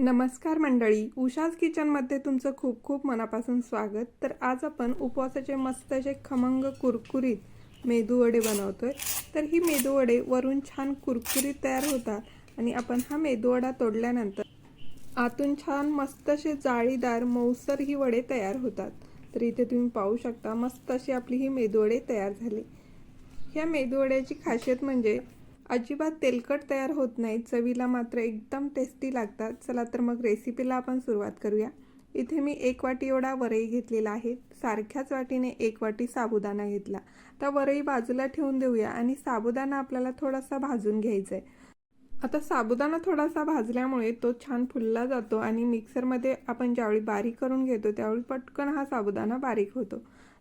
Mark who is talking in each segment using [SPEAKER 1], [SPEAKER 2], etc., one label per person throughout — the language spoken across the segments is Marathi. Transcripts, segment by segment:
[SPEAKER 1] नमस्कार मंडळी उषाज किचनमध्ये तुमचं खूप खूप मनापासून स्वागत. तर आज आपण उपवासाचे मस्त असे खमंग कुरकुरीत मेदूवडे बनवतोय. तर ही मेदूवडे वरून छान कुरकुरीत तयार होतात आणि आपण हा मेदूवडा तोडल्यानंतर आतून छान मस्त असे जाळीदार मऊसर ही वडे तयार होतात. तर इथे तुम्ही पाहू शकता मस्त अशी आपली ही मेदूवडे तयार झाली. ह्या मेदूवड्याची खासियत म्हणजे अजिबात तेलकट तयार होत नाही. चवीला मात्र एकदम टेस्टी लागतात. चला तर मग रेसिपीला आपण सुरुवात करूया. इथे मी एक वाटी एवढा वरई घेतलेला आहे. सारख्याच वाटीने एक वाटी साबुदाणा घेतला. तर वरई बाजूला ठेवून देऊया आणि साबुदाणा आपल्याला थोडासा भाजून घ्यायचा आहे आता साबुदाणा थोडासा भाजल्यामुळे तो छान फुलला जातो आणि मिक्सरमध्ये आपण ज्यावेळी बारीक करून घेतो त्यावेळी पटकन हा साबुदाणा बारीक होतो.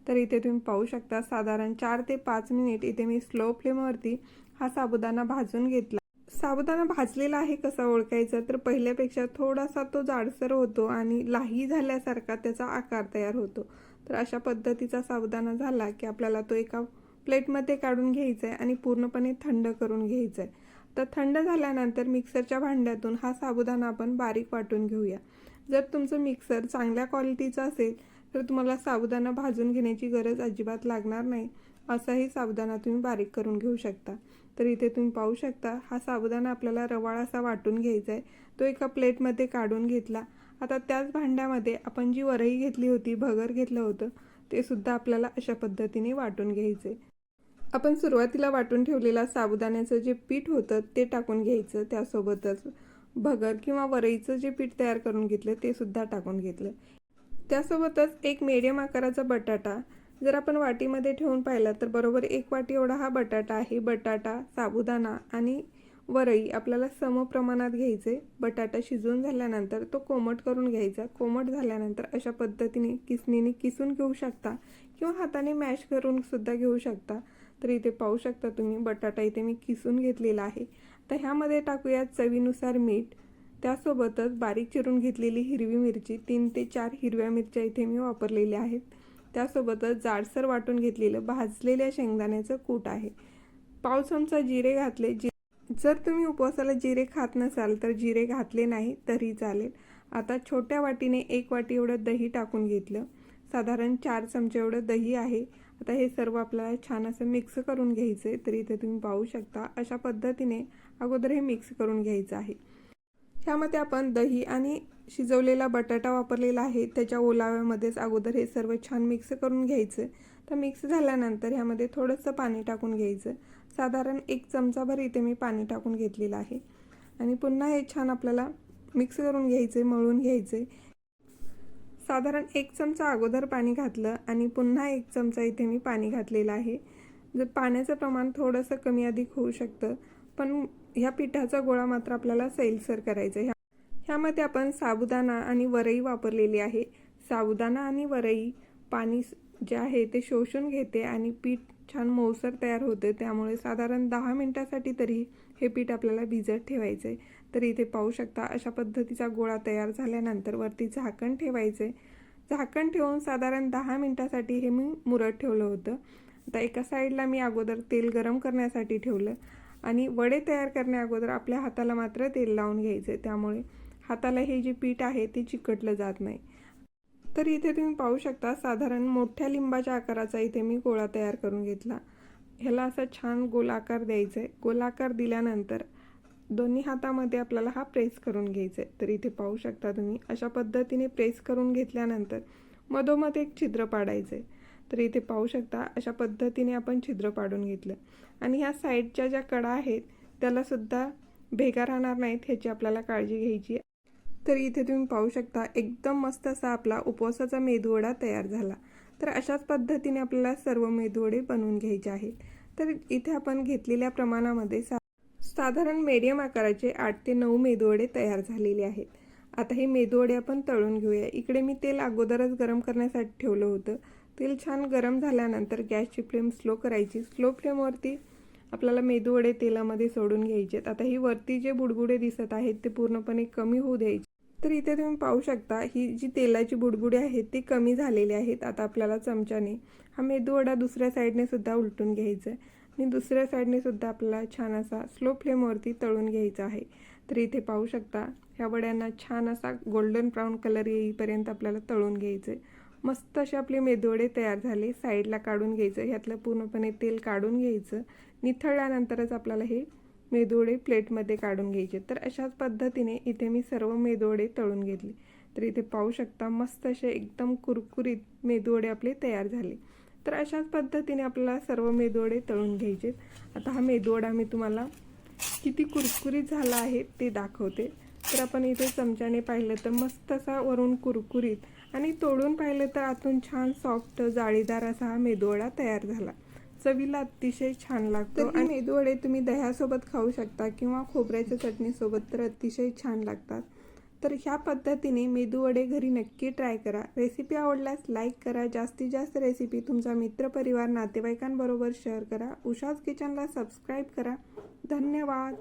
[SPEAKER 1] तर इथे तुम्ही पाहू शकता साधारण चार ते पाच मिनिट इथे मी स्लो फ्लेमवरती हा साबुदाणा भाजून घेतला. साबुदाणा भाजलेला आहे कसा ओळखायचा? तर पहिल्यापेक्षा थोडासा तो जाडसर होतो आणि लाही झाल्यासारखा त्याचा आकार तयार होतो. तर अशा पद्धतीचा साबुदाणा झाला की आपल्याला तो एका प्लेटमध्ये काढून घ्यायचा आहे आणि पूर्णपणे थंड करून घ्यायचा आहे तर थंड झाल्यानंतर मिक्सरच्या भांड्यातून हा साबुदाणा आपण बारीक वाटून घेऊया. जर तुमचं मिक्सर चांगल्या क्वालिटीचं असेल तर तुम्हाला साबुदाणा भाजून घेण्याची गरज अजिबात लागणार नाही. असाही साबुदाणा तुम्ही बारीक करून घेऊ शकता. तर इथे तुम्ही पाहू शकता हा साबुदाणा आपल्याला रवाळ असा वाटून घ्यायचा आहे तो एका प्लेटमध्ये काढून घेतला. आता त्याच भांड्यामध्ये आपण जी वरई घेतली होती भगर घेतलं होतं ते सुद्धा आपल्याला अशा पद्धतीने वाटून घ्यायचे आपण सुरुवातीला वाटून ठेवलेला साबुदाण्याचं जे पीठ होतं ते टाकून घ्यायचं. त्यासोबतच भगर किंवा वरईचं जे पीठ तयार करून घेतलं ते सुद्धा टाकून घेतलं. त्यासोबतच एक मीडियम आकाराचा बटाटा. जर आपण वाटीमध्ये ठेवून पाहिला तर बरोबर एक वाटी एवढा हा बटाटा आहे. बटाटा साबुदाणा आणि वरई आपल्याला सम प्रमाणात घ्यायचे. बटाटा शिजवून झाल्यानंतर तो कोमट करून घ्यायचा. कोमट झाल्यानंतर अशा पद्धतीने किसणीने किसून घेऊ शकता किंवा हाताने मॅश करून सुद्धा घेऊ शकता. तर इथे पाहू शकता तुम्ही बटाटा इथे मी किसून घेतलेला आहे. तर ह्यामध्ये टाकूया चवीनुसार मीठ. त्यासोबतच बारीक चिरून घेतलेली हिरवी मिरची तीन ते चार हिरव्या मिरच्या इथे मी वापरलेल्या आहेत. त्यासोबतच जाडसर वाटून घेतलेलं भाजलेल्या शेंगदाण्याचं कूट आहे. पाव चमचा जिरे घातले. जि जर तुम्ही उपवासाला जिरे खात नसाल तर जिरे घातले नाही तरी चालेल. आता छोट्या वाटीने एक वाटी एवढं दही टाकून घेतलं. साधारण चार चमचे एवढं दही आहे. आता हे सर्व आपल्याला छान असं मिक्स करून घ्यायचं आहे तर इथे तुम्ही पाहू शकता अशा पद्धतीने अगोदर हे मिक्स करून घ्यायचं आहे. ह्यामध्ये आपण दही आणि शिजवलेला बटाटा वापरलेला आहे. त्याच्या ओलाव्यामध्येच अगोदर हे सर्व छान मिक्स करून घ्यायचं. तर मिक्स झाल्यानंतर ह्यामध्ये थोडंसं पाणी टाकून घ्यायचं. साधारण एक चमचाभर इथे मी पाणी टाकून घेतलेलं आहे. आणि पुन्हा हे छान आपल्याला मिक्स करून घ्यायचे मळून घ्यायचे. साधारण एक चमचा अगोदर पाणी घातलं आणि पुन्हा एक चमचा इथे मी पाणी घातलेलं आहे. जर पाण्याचं प्रमाण थोडंसं कमी अधिक होऊ शकतं पण ह्या पिठाचा गोळा मात्र आपल्याला सैलसर करायचा आहे. ह्यामध्ये आपण साबुदाणा आणि वरई वापरलेली आहे. साबुदाणा आणि वरई पाणी जे आहे ते शोषून घेते आणि पीठ छान मऊसर तयार होते. त्यामुळे साधारण दहा मिनटासाठी तरी हे पीठ आपल्याला भिजत ठेवायचे तर इथे पाहू शकता अशा पद्धतीचा गोळा तयार झाल्यानंतर वरती झाकण ठेवायचे झाकण ठेवून साधारण दहा मिनटासाठी हे मी मुरत ठेवलं होतं. आता एका साईडला मी अगोदर तेल गरम करण्यासाठी ठेवलं. आणि वडे तयार करण्या अगोदर आपल्या हाताला मात्र तेल लावून घ्यायचे. त्यामुळे हाताला हे जे पीठ आहे ते चिकटलं जात नाही. तर इथे तुम्ही पाहू शकता साधारण मोठ्या लिंबाच्या आकाराचा इथे मी गोळा तयार करून घेतला. ह्याला असा छान गोलाकार द्यायचा. आहे गोलाकार दिल्यानंतर दोन्ही हातामध्ये आपल्याला हा प्रेस करून घ्यायचा. आहे तर इथे पाहू शकता तुम्ही अशा पद्धतीने प्रेस करून घेतल्यानंतर मधोमध एक छिद्र पाडायचं. आहे तर इथे पाहू शकता अशा पद्धतीने आपण छिद्र पाडून घेतलं. आणि ह्या साईडच्या ज्या कडा आहेत त्यालासुद्धा भेगा राहणार नाहीत ह्याची आपल्याला काळजी घ्यायची तर इथे तुम्ही पाहू शकता एकदम मस्त असा आपला उपवासाचा मेदुवडा तयार झाला. तर अशाच पद्धतीने आपल्याला सर्व मेदुवडे बनवून घ्यायचे आहेत. तर इथे आपण घेतलेल्या प्रमाणामध्ये सा साधारण मीडियम आकाराचे आठ ते नऊ मेदुवडे तयार झालेले आहेत. आता हे मेदुवडे आपण तळून घेऊया. इकडे मी तेल अगोदरच गरम करण्यासाठी ठेवलं होतं. तेल छान गरम झाल्यानंतर गॅसची फ्लेम स्लो करायची. स्लो फ्लेमवरती आपल्याला मेदूवडे तेलामध्ये सोडून घ्यायचे आता ही वरती जे बुडबुडे दिसत आहेत ते पूर्णपणे कमी होऊ द्यायचे. तर इथे तुम्ही पाहू शकता ही जी तेलाची बुडबुडे आहेत ती कमी झालेली आहेत. आता आपल्याला चमच्याने हा मेदूवडा दुसऱ्या साईडने सुद्धा उलटून घ्यायचा आहे आणि दुसऱ्या साईडने सुद्धा आपल्याला छान असा स्लो फ्लेमवरती तळून घ्यायचा आहे. तर इथे पाहू शकता ह्या वड्यांना छान असा गोल्डन ब्राऊन कलर येईपर्यंत आपल्याला तळून घ्यायचे मस्त असे आपले मेदोडे तयार झाले. साईडला काढून घ्यायचं. ह्यातलं पूर्णपणे तेल काढून घ्यायचं. निथळल्यानंतरच आपल्याला हे मेदोडे प्लेटमध्ये काढून घ्यायचे. तर अशाच पद्धतीने इथे मी सर्व मेदोडे तळून घेतले. तर इथे पाहू शकता मस्त असे एकदम कुरकुरीत मेदोडे आपले तयार झाले. तर अशाच पद्धतीने आपल्याला सर्व मेदोडे तळून घ्यायचे. आता हा मेदोडा मी तुम्हाला किती कुरकुरीत झाला आहे ते दाखवते. तर आपण इथे चमच्याने पाहिलं तर मस्त असा वरून कुरकुरीत आणि तोडून पाहिलं तर आतून छान सॉफ्ट जाळीदार असा हा मेदूवडा तयार झाला. चवीला अतिशय छान लागतो आणि मेदूवडे तुम्ही दह्यासोबत खाऊ शकता किंवा खोबऱ्याच्या चटणीसोबत तर अतिशय छान लागतात. तर ह्या पद्धतीने मेदूवडे घरी नक्की ट्राय करा. रेसिपी आवडल्यास लाईक करा. जास्तीत जास्त रेसिपी तुमचा मित्रपरिवार नातेवाईकांबरोबर शेअर करा. उषाच किचनला सबस्क्राईब करा. धन्यवाद.